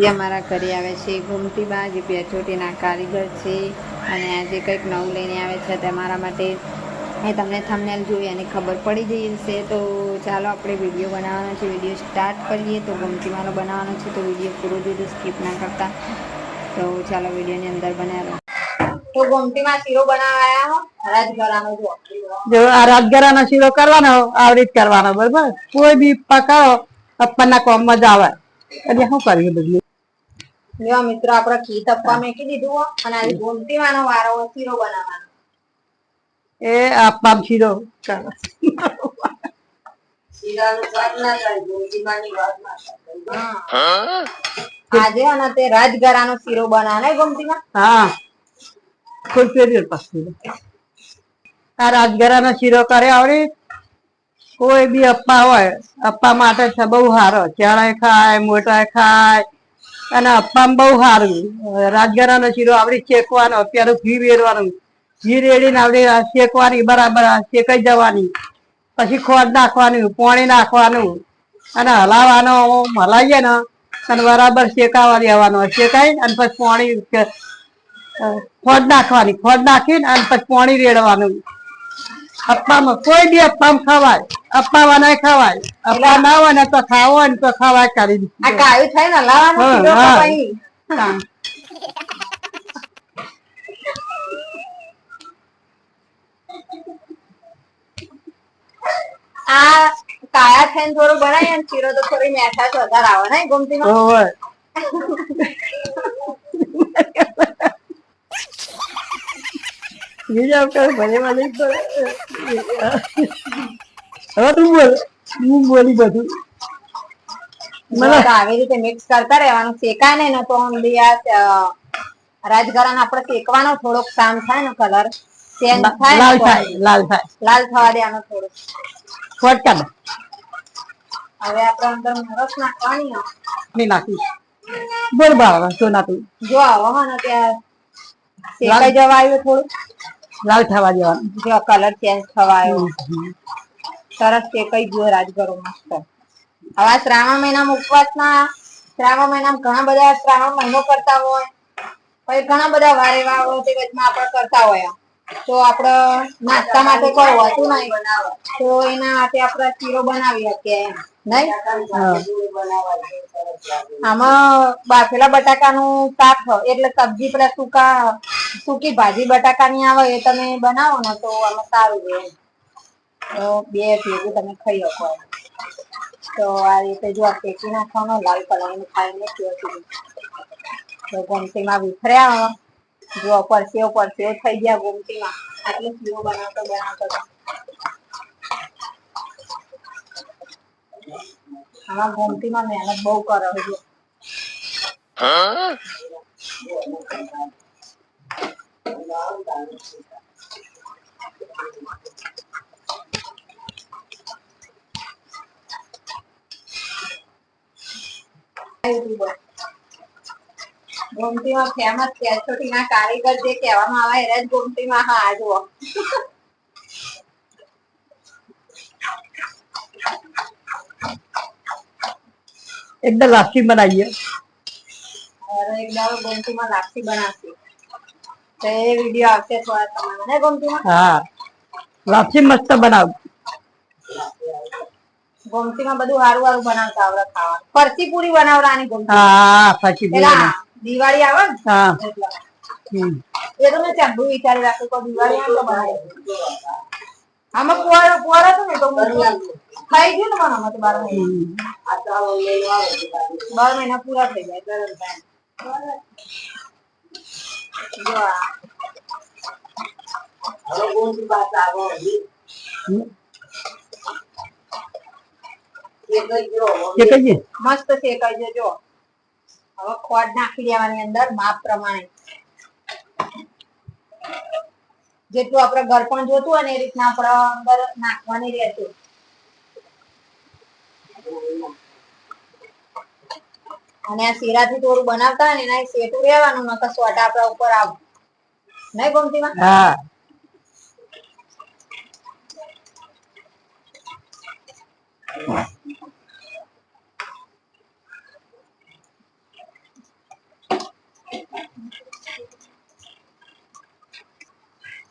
આજે અમારા ઘરે આવે છે ઘૂમતીબા જે પેચોટીના કારીગર છે અને આજે કંઈક નવું લઈને આવે છે તમારા માટે એ તમને થંબનેલ જોઈ અને ખબર પડી જઈ હશે. તો ચાલો આપણે વીડિયો બનાવવાનો છે વીડિયો સ્ટાર્ટ કરીએ. તો ઘૂમતીમાનો બનાવવાનો છે તો વીડિયો પૂરો જોજો સ્કીપ ના કરતા. તો ચાલો વિડીયોની અંદર બનાવો. તો ઘૂમતીમાં શીરો બનાવાયા હો? રાજગરાનો જો. જો આ રાજગરાનો શીરો કરવાનો આવી જ કરવાનો બરોબર? કોઈ બી પકાવો પપ્પાના કોમમાં જ આવે. એટલે શું કરીએ બધું. જો મિત્રો આપણે ઘી તપવા મેકી દીધું હો અને આજે ઘૂમતીમાંનો વારો શીરો બનાવવાનો. એ આપવા શીરો. આજે અને તે રાજગરાનો શીરો હે હા. ફૂલ પાછું આ રાજગરાનો શીરો કરે આવડી? કોઈ બી અપ્પા હોય અપ્પા માટે છે બહુ સારો. ચણાય ખાય મોટાય ખાય અને અપ્પામાં બહુ સારું. રાજગરાનો શીરો આવડી શેકવાનો, અત્યારે ઘી વેરવાનું. ઘી રેડીને આવડી શેકવાની, બરાબર શેકાઈ જવાની. પછી ખોટ નાખવાનું, પાણી નાખવાનું. અને હલાવવાનો, હલાવીએ ને, અને બરાબર શેકાવા દેવાનો. શેકાઈ અને પછી પાણી ખોટ નાખવાની. ખોટ નાખીને, અને પછી પાણી રેડવાનું. અપ્પામાં કોઈ બી અપ્પામાં ખવાય. અપ્પાવાના ખવાય. અપ્પા ના હોય ને તો ખાવો ને તો ખવાય કરી આ કાયું થાય ને લાવવાનો. આ કાયા થઈને થોડું બનાવી ને ચીરો તો થોડી મેઠાશ વધારે આવે ને ગમતી બીજા ભલે ભલે. હવે તું બોલ હું બોલી બધું. જો આવી રીતે મિક્સ કરતા રહેવાનું. શેકાય નહીં ને તો ઊંધી આપણે શેકવાનો થોડોક શામ થાય ને કલર ચેન્જ થાય લાલ થાય લાલ થાય. લાલ થવા દેવાનો થોડું ફોટકા હવે આપણે અંદર મરસ નાખવાની. નાખી બોલ બાવા જો આવો હો ને ત્યાં. શેકાઈ જવા આવ્યું થોડું લાલ થવા દેવાનું. જો કલર ચેન્જ થવા આવ્યો. સરસ શેકાઈ ગયો રાજગરો મસ્ત. હવે શ્રાવણ મહિનામાં ઉપવાસના શ્રાવણ મહિનામાં ઘણા બધા શ્રાવણ મહિનો કરતા હોય. પછી ઘણા બધા વારે વાળો તે વચમાં આપણે કરતા હોય તો આપણે નાસ્તા માટે કોઈ હોતું નહીં તો એના માટે આપણે શીરો બનાવી શકીએ નહીં આમાં બાફેલા બટાકાનું શાક એટલે સબ્જી પેલા સૂકા સૂકી ભાજી બટાકાની આવે એ તમે બનાવો ને તો આમાં સારું રહે. તો બે ભેગું તમે ખાઈ શકો તો આ રીતે જો આ શેકી નાખવાનો લાલ કલરનું ખાઈને તો ગમતીમાં વિખર્યા જો પરસેવ પરસેવ થઈ ગયા ગોમતીમાં. આટલું શીરો બનાવતો બનાવતો આમાં ગમતીમાં મહેનત બહુ કરો છો યુટ્યુબર ગોમતીમાં ફેમસ કેસોટી ના કારીગર જે કહેવામાં આવે એને જ ગોમતીમાં હા જુઓ. એકદમ લાપસી બનાવીએ. હવે એક ગોમતીમાં લાપસી બનાવશે. તો એ વીડિયો આવશે થોડા સમયમાં. ને ગોમતીમાં? હા. લાપસી મસ્ત બનાવ. ગોમતીમાં બધું સારું સારું બનાવતા આવડે ખાવાનું ફરસી પૂરી બનાવડાની ગોમતી. હા ફરસી પેલા દિવાળી આવે ને? હા. એ તો મેં ચાંદુ વિચારી રાખ્યું કે દિવાળી આવે તો બનાવી આમાં કુવારો કુવારો હતો ને તો હું ખાઈ ગયું ને મને આમાં તો બાર મહિના બાર મહિના પૂરા થઈ જાય ગરમ કહીએ મસ્ત શેકાઈ છે જો હવે ખોટ નાખી દેવાની અંદર માપ પ્રમાણે. જેટલું આપણે ગળપણ જોતું હોય ને એ રીતના આપણે અંદર નાખવાની રહેતું. અને આ શીરાથી થોડું બનાવતા હોય ને એના સેટું રહેવાનું, નકર સોટા આપણા ઉપર આવું. નહીં ગમતી માં હા.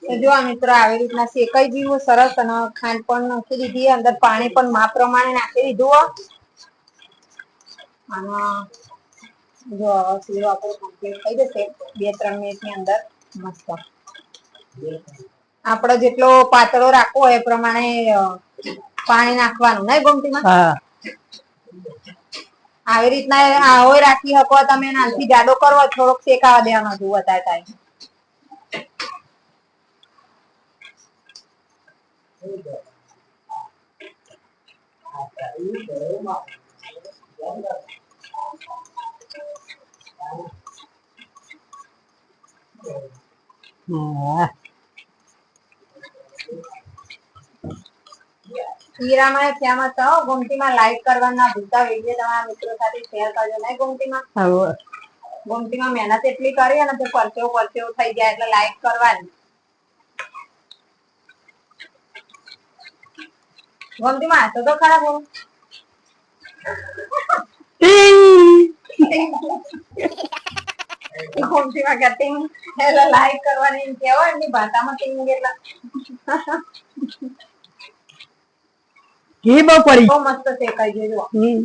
તો જો મિત્રો આવી રીતના શેકાઈ ગયું સરસ અને ખાંડ પણ નાખી દીધી, અંદર પાણી પણ માપ પ્રમાણે નાખી દીધું અને જો શીરો આપણો કમ્પ્લીટ થઈ જશે, બે ત્રણ મિનિટની અંદર મસ્ત. આપણે જેટલો પાતળો રાખવો એ પ્રમાણે પાણી નાખવાનું, નહીં ગમતીમાં હા. આવી રીતના આવો રાખી શકો, તમે નાનથી જાડો કરો, થોડોક શેકાવા દેવાનો છું વધારે ટાઈમ હા. હીરામાં ફેમસ છો ગોમતીમાં લાઈક કરવાના ભૂલતા વીડિયો તમારા મિત્રો સાથે શેર કરજો. ને ગોમતીમાં? ગોમતીમાં મહેનત એટલી કરી અને તે પરચેવો પરચેવો થઈ જાય એટલે લાઈક કરવાની. ગોમતીમાં હાથો તો ખરાબ હો ગોમતીમાં કે એટલે લાઈક કરવાની કહેવાય. એમની ભાષામાં ટીંગ એટલે. ઘી બહુ પડી. બહુ મસ્ત શેકાઈ ગયું જુઓ. હમ.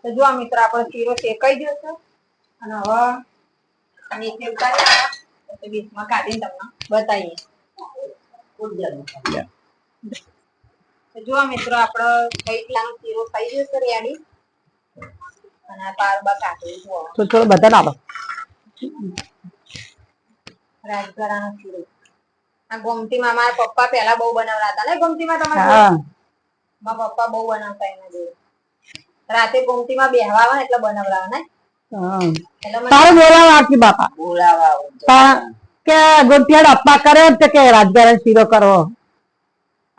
તો જો મિત્રો આપણો શીરો શેકાઈ ગયો છે. અને હવે નીચે ઉતારી બીચમાં કાઢીને તમને બતાવીએ. જોવા જો આપડે મિત્રો આપણો ગઈટલાનો શીરો થઈ ગયો છે રેડી અને આ પારબા કાઢી જુઓ તો થોડો બધા નાખો રાજગરાનો શીરો આ ગોમતીમાં મારા પપ્પા પહેલા બહુ બનાવતા હતા ને ગોમતીમાં તમારે હા. મારા પપ્પા બહુ બનાવતા એના જોડે રાતે ગોમતીમાં બેહવા આવે ને એટલે બનાવડાવે ને? હા. એટલે મને તારું બોલાવા આખી બાપા. તા- કે ગોંટિયાળ અપ્પા કરે એમ તો કે રાજગારા શીરો કરવો.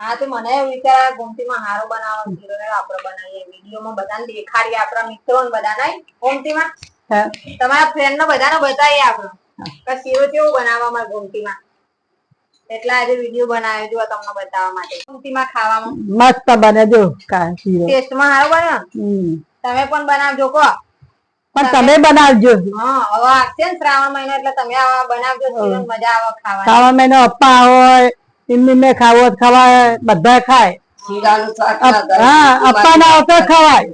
હા તો મને એવું વિચાર આવ્યો ગોમતીમાં હારો બનાવો શીરો ને આપણે બનાવીએ. વિડીયોમાં બધાને દેખાડીએ આપણા મિત્રો ને બધા નહીં ગોમતીમાં? હા. તમારા ફ્રેન્ડ ને બધાને બતાવીએ આપણે કે શીરો કેવો બનાવવામાં ગોમતીમાં એટલે આજે વીડિયો બનાવ્યો જો તમને બતાવવા માટે. ગોમતીમાં ખાવામાં? મસ્ત બને જો શીરો. ટેસ્ટમાં હારો બન્યો તમે પણ બનાવજો કો પણ તમે બનાવજો. હા હવે આવશે ને શ્રાવણ મહિનો એટલે તમે આવા બનાવજો મજા આવે ખાવાની. શ્રાવણ મહિનો અપ્પા હોય એમની મેં ખાવો ખવાય બધા ખાય. હા અપ્પા ના ખવાય.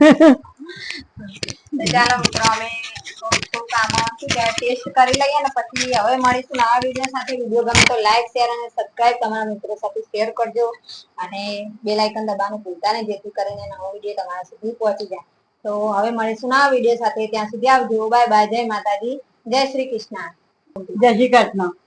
ચાલો મિત્રો, અમે થોડું આમાં શું ટેસ્ટ કરી લઈએ ને પછી હવે મળીશું નવા વીડિયો સાથે. વીડિયો ગમે તો લાઈક શેર અને સબસ્ક્રાઇબ તમારા મિત્રો સાથે શેર કરજો. અને બે લાઇકન દબાવવાનું ભૂલતા નહીં, જેથી કરીને નવો વીડિયો તમારા સુધી પહોંચી જાય. તો હવે મળીશું નવા વીડિયો સાથે. ત્યાં સુધી આવજો. બાય બાય જય માતાજી. જય શ્રી કૃષ્ણ. જય શ્રી કૃષ્ણ.